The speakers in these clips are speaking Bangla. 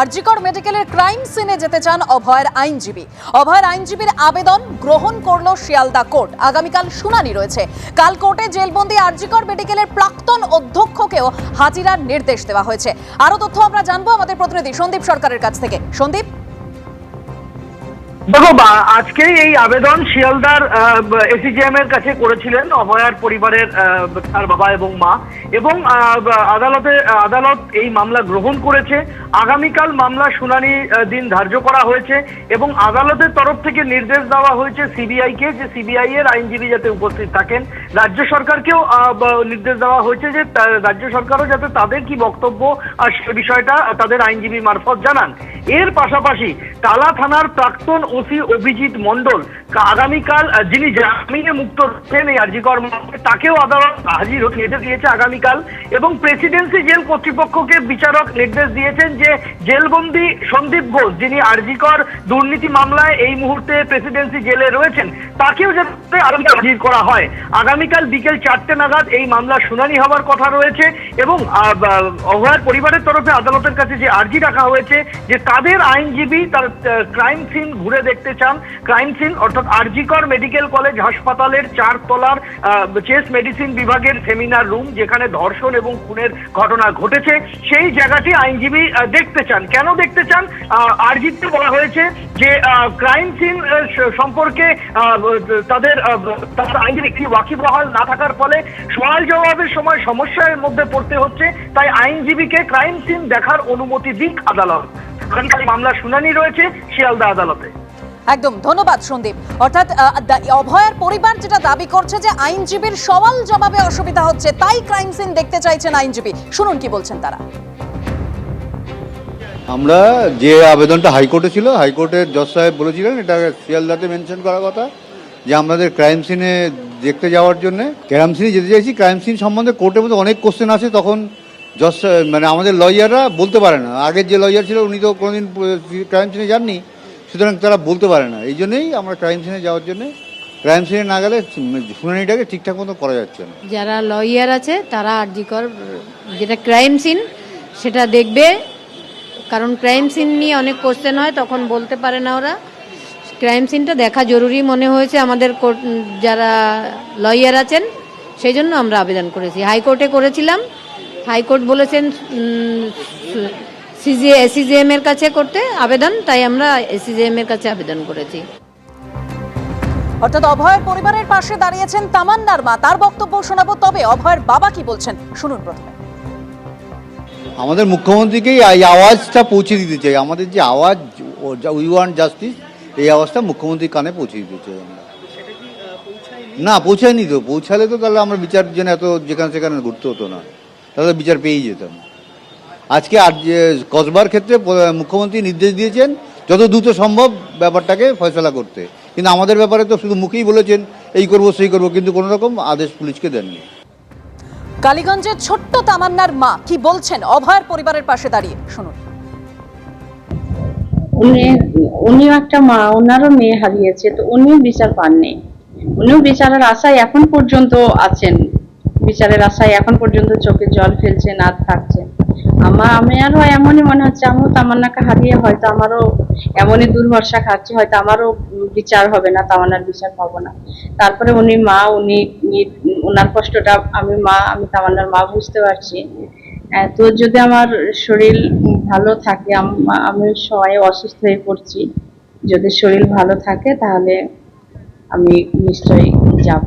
আরজিকর মেডিকেলের ক্রাইম সিনে যেতে চান অভয়ের আইনজীবী। অভয়ের আইনজীবীর আবেদন গ্রহণ করল শিয়ালদা কোর্ট। আগামীকাল শুনানি রয়েছে। কাল কোর্টে জেলবন্দি আরজিকর মেডিকেলের প্রাক্তন অধ্যক্ষকেও হাজিরার নির্দেশ দেওয়া হয়েছে। আরও তথ্য আমরা জানব আমাদের প্রতিনিধি সন্দীপ সরকারের কাছ থেকে। সন্দীপ? দেখো আজকে এই আবেদন শিয়ালদার এসিজিএম এর কাছে করেছিলেন অভয়ার পরিবারের তার বাবা এবং মা। এবং আদালতে, আদালত এই মামলা গ্রহণ করেছে। আগামীকাল মামলা শুনানি দিন ধার্য করা হয়েছে এবং আদালতের তরফ থেকে নির্দেশ দেওয়া হয়েছে সিবিআই কে যে সিবিআই এর আইনজীবী যাতে উপস্থিত থাকেন। রাজ্য সরকারকেও নির্দেশ দেওয়া হয়েছে যে রাজ্য সরকারও যাতে তাদের কি বক্তব্য আর সে বিষয়টা তাদের আইনজীবী মারফত জানান। এর পাশাপাশি টালা থানার প্রাক্তন ওসি অভিজিৎ মণ্ডল আগামীকাল যিনি জামিনে মুক্ত রয়েছেন এই আর্জিকর তাকেও আদালত হাজির নির্দেশ দিয়েছে আগামীকাল এবং প্রেসিডেন্সি জেল কর্তৃপক্ষকে বিচারক নির্দেশ দিয়েছেন যে জেলবন্দি সন্দীপ ঘোষ, যিনি আরজিকর দুর্নীতি মামলায় এই মুহূর্তে প্রেসিডেন্সি জেলে রয়েছেন, তাকেও যাতে আগামীকাল হাজির করা হয়। আগামীকাল বিকেল চারটে নাগাদ এই মামলা শুনানি হওয়ার কথা রয়েছে এবং বা- পরিবারের তরফে আদালতের কাছে যে আর্জি রাখা হয়েছে যে তাদের আইনজীবী তার ক্রাইম সিন ঘুরে দেখতে চান ক্রাইম সিন অর্থাৎ আরজিকর মেডিকেল কলেজ হাসপাতালের চার তলার চেস মেডিসিন বিভাগের সেমিনার রুম যেখানে ধর্ষণ এবং খুনের ঘটনা ঘটেছে। সেই জায়গাটি আইনজীবী দেখতে চান। কেন দেখতে চান? আরজিতে বলা হয়েছে যে ক্রাইম সিন সম্পর্কে তাদের তার আইনজীবী একটি ওয়াকিবহাল না থাকার ফলে সওয়াল জবাবের সময় সমস্যার মধ্যে পড়তে হচ্ছে। তাই আইনজীবীকে ক্রাইম সিন দেখার অনুমতি দিক আদালত। মামলা শুনানি রয়েছে শিয়ালদা আদালতে। একদম, ধন্যবাদ সন্দীপ। অর্থাৎ অভয়ের পরিবার যেটা দাবি করছে যে আইনজীবীর সওয়াল জবাবে অসুবিধা হচ্ছে, তাই ক্রাইম সিন দেখতে চাইছেন আইনজীবী। শুনুন কি বলছেন তারা। আমরা যে আবেদনটা হাইকোর্টে ছিল হাইকোর্টের জজ সাহেব বলেছিলেন, এটা শিয়ালদাতে মেনশন করার কথা, যে আমাদের ক্রাইম সিনে দেখতে যাওয়ার জন্য ক্রাইম সিনে যেতে চাইছি ক্রাইম সিন সম্বন্ধে কোর্টের মধ্যে অনেক কোশ্চেন আছে তখন জজ মানে আমাদের লয়াররা বলতে পারে না। আগের যে লয়ার ছিল, উনি তো কোনোদিন ক্রাইম সিনে যাননি। সুতরাং তারা বলতে পারে না। এই জন্যই আমরা ক্রাইম সিনে যাওয়ার জন্য, ক্রাইম সিনে না গেলে শুনানিটাকে ঠিকঠাক মতো করা যাচ্ছে না। যারা লয়ার আছে, তারা আরজিকর যেটা ক্রাইম সিন, সেটা দেখবে। কারণ ক্রাইম সিন নিয়ে অনেক কোশ্চেন হয়, তখন বলতে পারে না ওরা। ক্রাইম সিনটা দেখা জরুরি মনে হয়েছে আমাদের যারা লয়ার আছেন, সেই জন্য আমরা আবেদন করেছি। হাইকোর্টে করেছিলাম। হাইকোর্ট বলেছেন সিজি এসিজিএম এর কাছে করতে আবেদন তাই আমরা এসিজিএম এর কাছে আবেদন করেছি। অর্থাৎ অভয়ের পরিবারের পাশে দাঁড়িয়েছেন তামান্নার মা। তার বক্তব্য শোনাবো তবে অভয়ের বাবা কি বলছেন শুনুন প্রথমে। আমাদের মুখ্যমন্ত্রীকেই এই আওয়াজটা পৌঁছে দিতে চাই। আমাদের যে আওয়াজ উই ওয়ান্ট জাস্টিস এই আওয়াজটা মুখ্যমন্ত্রীর কানে পৌঁছে দিতে চাই আমরা। না পৌঁছায়নি তো। পৌঁছালে তো তাহলে আমরা বিচার জন্য এত যেখানে সেখানে ঘুরতে হতো না। তাহলে বিচার পেয়েই যেতাম। আজকে আর যে কসবার ক্ষেত্রে মুখ্যমন্ত্রী নির্দেশ দিয়েছেন যত দ্রুত সম্ভব ব্যাপারটাকে ফয়সলা করতে। কিন্তু আমাদের ব্যাপারে তো শুধু মুখেই বলেছেন এই করব সেই করব কিন্তু কোনো রকম আদেশ পুলিশকে দেননি। কালীগঞ্জের ছোট্ট তামান্নার মা কি বলছেন? অভয়ের পরিবারের পাশে দাঁড়িয়ে শুনুন। উনি উনিও একটা মা ওনারও মেয়ে হারিয়েছে তো উনিও বিচার পাননি। উনিও বিচারের আশায় এখন পর্যন্ত আছেন। বিচারের আশায় এখন পর্যন্ত চোখে জল ফেলছেন আর থাকছেন আমার আমি আরও এমনই মনে হচ্ছে আমিও তামান্নাকে হারিয়ে হয়তো আমারও এমনই দুর্ভরসা খাচ্ছি, হয়তো আমারও বিচার হবে না তামান্নার বিচার পাবো না। তারপরে উনি মা, উনি ওনার কষ্টটা আমি মা, আমি তামান্নার মা বুঝতে পারছি। তো যদি আমার শরীর ভালো থাকে আমি সবাই অসুস্থ হয়ে পড়ছি। যদি শরীর ভালো থাকে, তাহলে আমি নিশ্চয়ই যাব।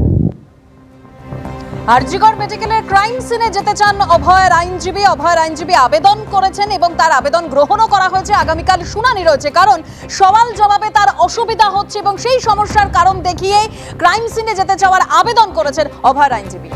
আরজিকর মেডিকেলের ক্রাইম সিনে যেতে চান অভয়ের আইনজীবী। অভয়ের আইনজীবী আবেদন করেছেন এবং তার আবেদন গ্রহণও করা হয়েছে। আগামীকাল শুনানি রয়েছে, কারণ সওয়াল জবাবে তার অসুবিধা হচ্ছে এবং সেই সমস্যার কারণ দেখিয়ে ক্রাইম সিনে যেতে চাওয়ার আবেদন করেছেন অভয়ের আইনজীবী।